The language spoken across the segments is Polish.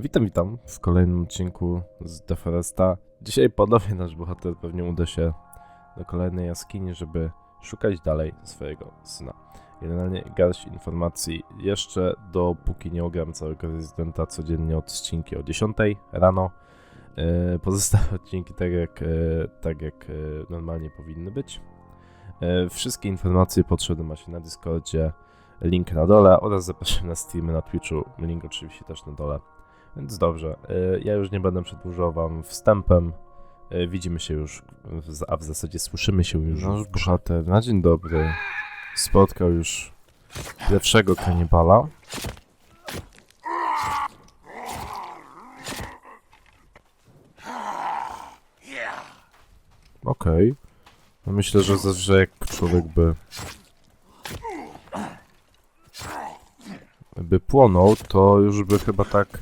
Witam, witam w kolejnym odcinku z Deforesta. Dzisiaj ponownie nasz bohater pewnie uda się do kolejnej jaskini, żeby szukać dalej swojego syna. Generalnie garść informacji jeszcze dopóki nie ogram całego rezydenta codziennie odcinki o 10 rano. E, Pozostałe odcinki tak jak, e, tak jak e, normalnie powinny być. Wszystkie informacje potrzebne macie na Discordzie, link na dole oraz zapraszam na streamy na Twitchu, link oczywiście też na dole. Więc dobrze, y, ja już nie będę przedłużał wam wstępem. Y, Widzimy się już, a w zasadzie słyszymy się już. Nasz bohater na dzień dobry spotkał już pierwszego kanibala. Okej. No myślę, że, że jak człowiek by by płonął, to już by chyba tak,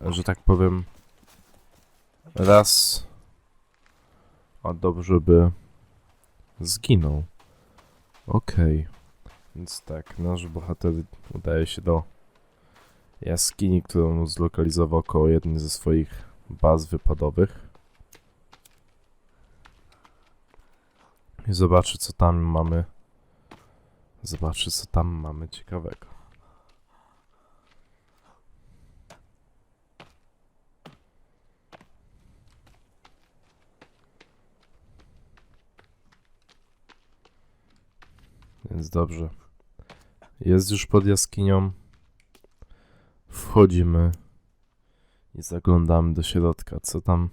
że tak powiem, raz, a dobrze by zginął. Okej, więc tak, nasz bohater udaje się do jaskini, którą zlokalizował koło jednej ze swoich baz wypadowych. I zobaczy, co tam mamy. Zobaczy, co tam mamy ciekawego. Więc dobrze. Jest już pod jaskinią. Wchodzimy i zaglądamy do środka. Co tam.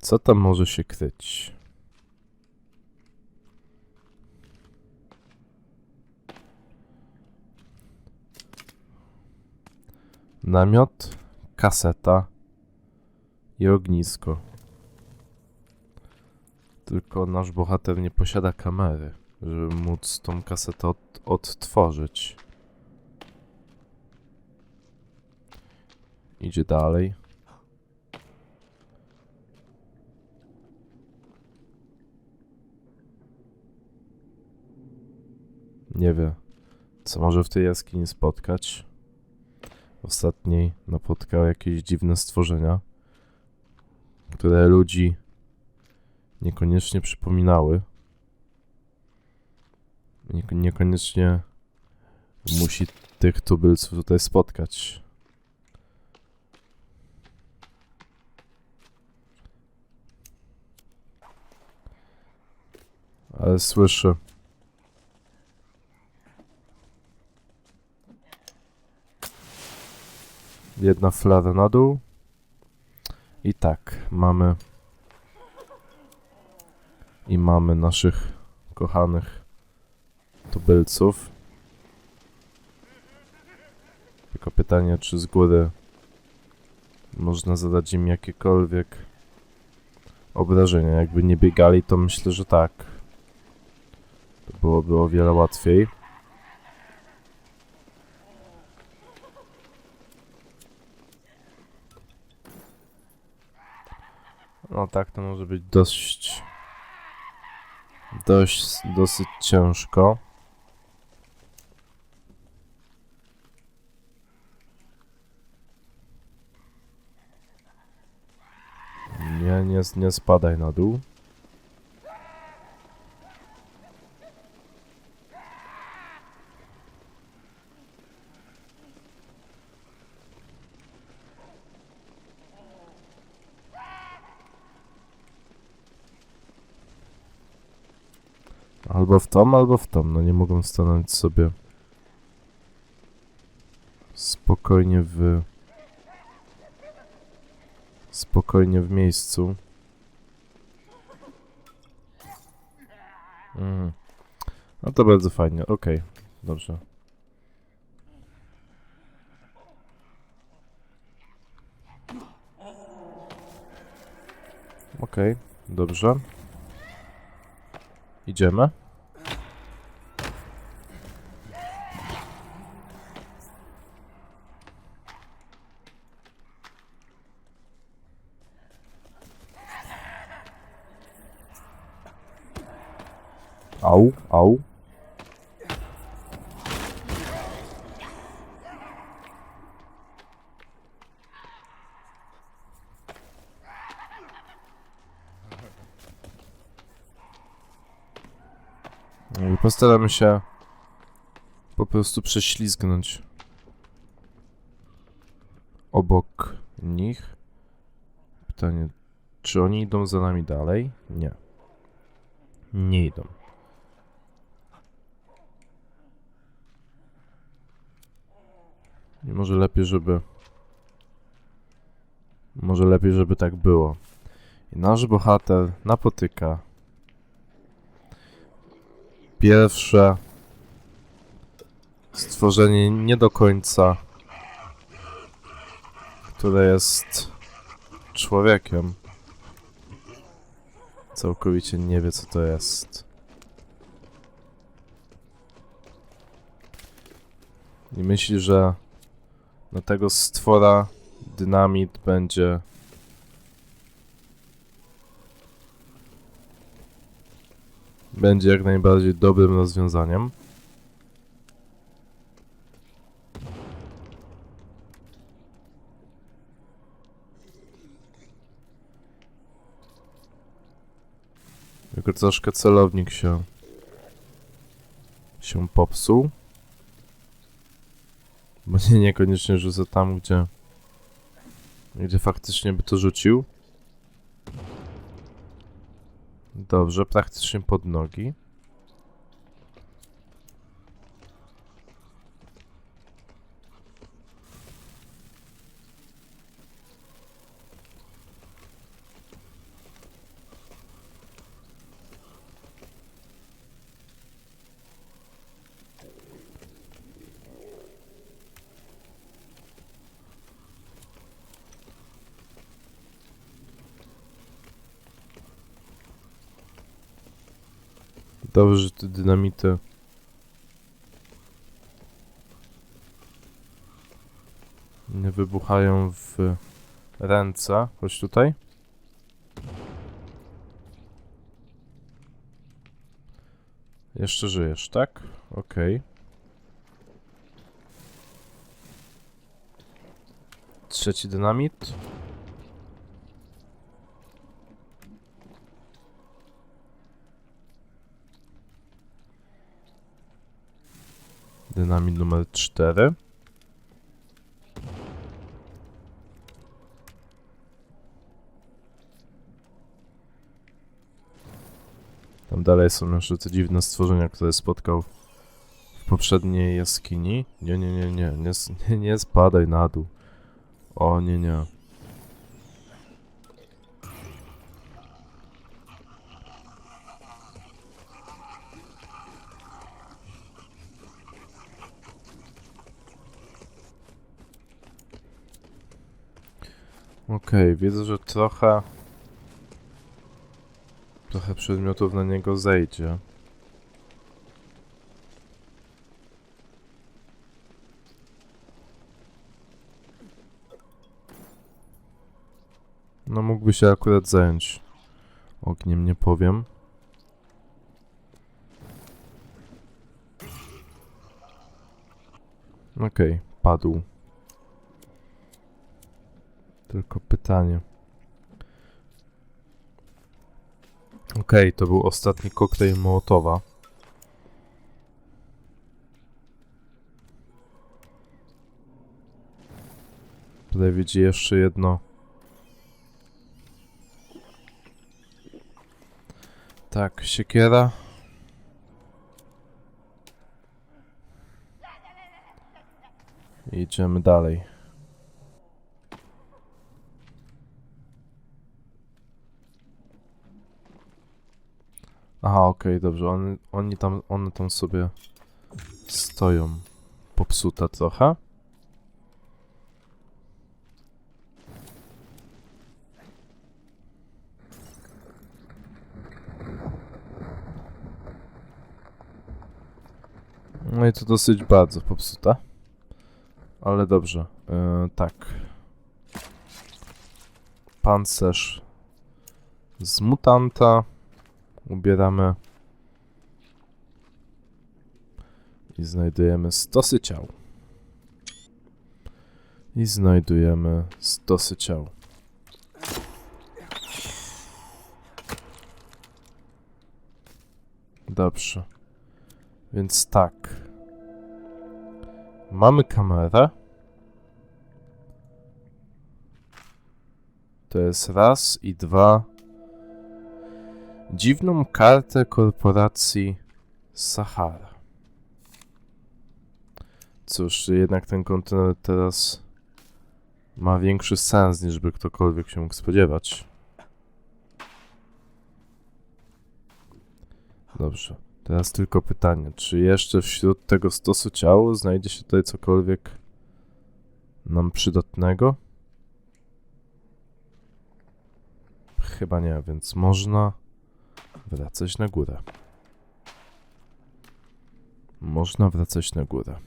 Co tam może się kryć? Namiot, kaseta i ognisko. Tylko nasz bohater nie posiada kamery żeby móc tą kasetę od, odtworzyć. Idzie dalej. Nie wie, co może w tej jaskini spotkać. Ostatniej napotkał jakieś dziwne stworzenia, które ludzi niekoniecznie przypominały. Nieko- niekoniecznie musi tych tubylców tutaj spotkać. Ale słyszę. Jedna flara na dół. I tak, mamy. I mamy naszych kochanych tubylców. Tylko pytanie, czy z góry można zadać im jakiekolwiek obrażenia. Jakby nie biegali, to myślę, że tak. To byłoby o wiele łatwiej. No tak, to może być dość dość, dosyć ciężko. Nie, nie, spadaj na dół. Albo w tom, albo w tom. No nie mogą stanąć sobie spokojnie w spokojnie w miejscu. Mhm. No to bardzo fajnie. Okej, dobrze. Okej, dobrze. Idziemy. Au, au. Postaramy się po prostu prześlizgnąć obok nich. Pytanie, czy oni idą za nami dalej? Nie. Nie idą. I może lepiej, żeby. Może lepiej, żeby tak było. I nasz bohater napotyka pierwsze stworzenie nie do końca, które jest człowiekiem. Całkowicie nie wie, co to jest. I myśli, że na tego stwora dynamit będzie będzie jak najbardziej dobrym rozwiązaniem. Tylko troszkę celownik się się popsuł. Bo nie, niekoniecznie rzucę tam, gdzie gdzie faktycznie by to rzucił. Dobrze, praktycznie pod nogi. Dobrze, że te dynamity nie wybuchają w ręce. Chodź tutaj. Jeszcze żyjesz, tak? Okej. Trzeci dynamit. Dynamit numer 4. Tam dalej są jeszcze te dziwne stworzenia, które spotkał w poprzedniej jaskini. Nie, nie, nie, nie, nie, nie, nie spadaj na dół. O, nie, nie. Okej, widzę, że trochę... Trochę przedmiotów na niego zejdzie. No mógłby się akurat zająć ogniem, nie powiem. Okej, padł. Tylko pytanie. Okej, to był ostatni koktajl Mołotowa. Tutaj widzi jeszcze jedno. Tak, siekiera. I Idziemy dalej. Okej, dobrze. Oni, oni tam, one tam sobie stoją. Popsute trochę. No i to dosyć bardzo popsute. Ale dobrze. Yy, tak. Pancerz z mutanta. Ubieramy. I znajdujemy stosy ciał. I znajdujemy stosy ciał. Dobrze. Więc tak. Mamy kamerę. To jest raz i dwa. Dziwną kartę korporacji Sahara. Cóż, jednak ten kontener teraz ma większy sens niż by ktokolwiek się mógł spodziewać. Dobrze. Teraz tylko pytanie, czy jeszcze wśród tego stosu ciał znajdzie się tutaj cokolwiek nam przydatnego? Chyba nie, więc można wracać na górę. Można wracać na górę.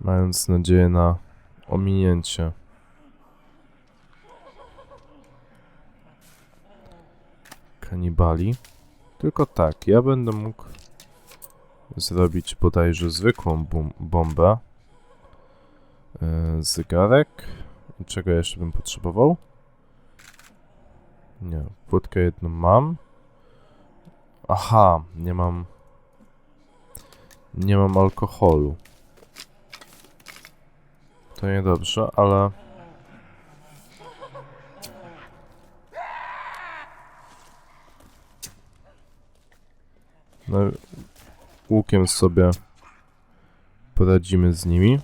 Mając nadzieję na ominięcie kanibali. Tylko tak, ja będę mógł zrobić bodajże zwykłą bombę. Yy, zegarek. Czego jeszcze bym potrzebował? Nie, płytkę jedną mam. Aha, nie mam... Nie mam alkoholu. To niedobrze, ale... No, łukiem sobie poradzimy z nimi.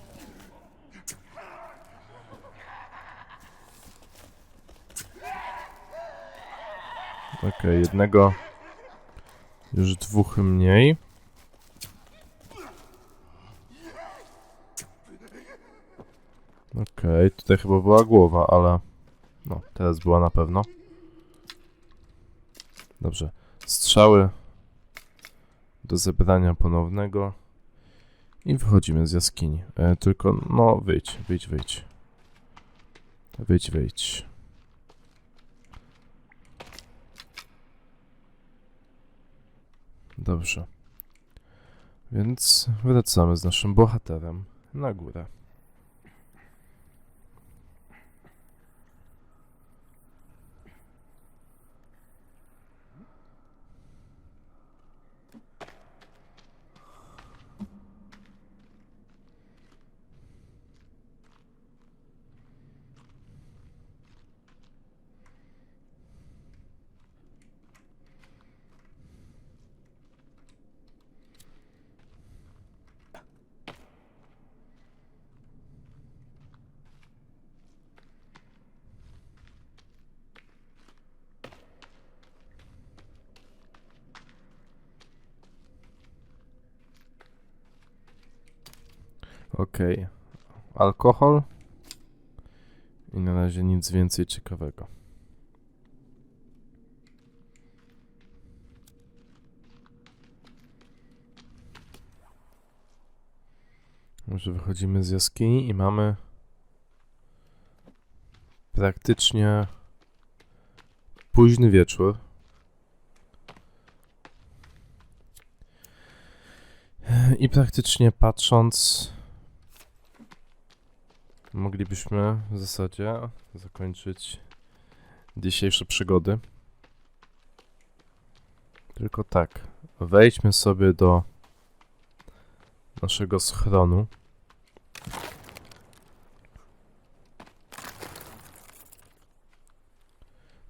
Okej, jednego już dwóch mniej. Okej, tutaj chyba była głowa, ale no, teraz była na pewno. Dobrze. Strzały do zebrania ponownego i wychodzimy z jaskini. E, tylko, no, wyjdź, wyjdź, wyjdź. Wyjdź, wyjdź. Dobrze. Więc wracamy z naszym bohaterem na górę. Okej. Alkohol. I na razie nic więcej ciekawego. Może wychodzimy z jaskini i mamy praktycznie późny wieczór. I praktycznie patrząc, moglibyśmy w zasadzie zakończyć dzisiejsze przygody. Tylko tak, wejdźmy sobie do naszego schronu.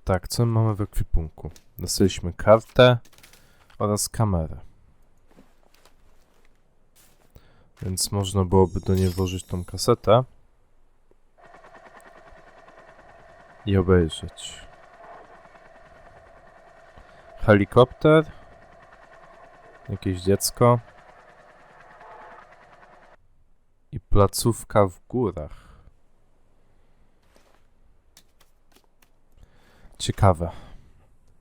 Tak, co mamy w ekwipunku? Dostaliśmy kartę oraz kamerę. Więc można byłoby do niej włożyć tą kasetę i obejrzeć. Helikopter. Jakieś dziecko. I placówka w górach. Ciekawe.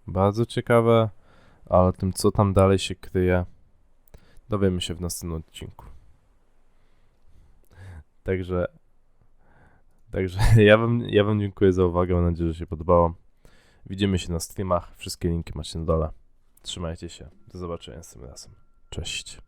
Bardzo ciekawe, ale tym co tam dalej się kryje, dowiemy się w następnym odcinku. Także Także ja wam, ja wam dziękuję za uwagę, mam nadzieję, że się podobało. Widzimy się na streamach, wszystkie linki macie na dole. Trzymajcie się, do zobaczenia tym razem. Cześć.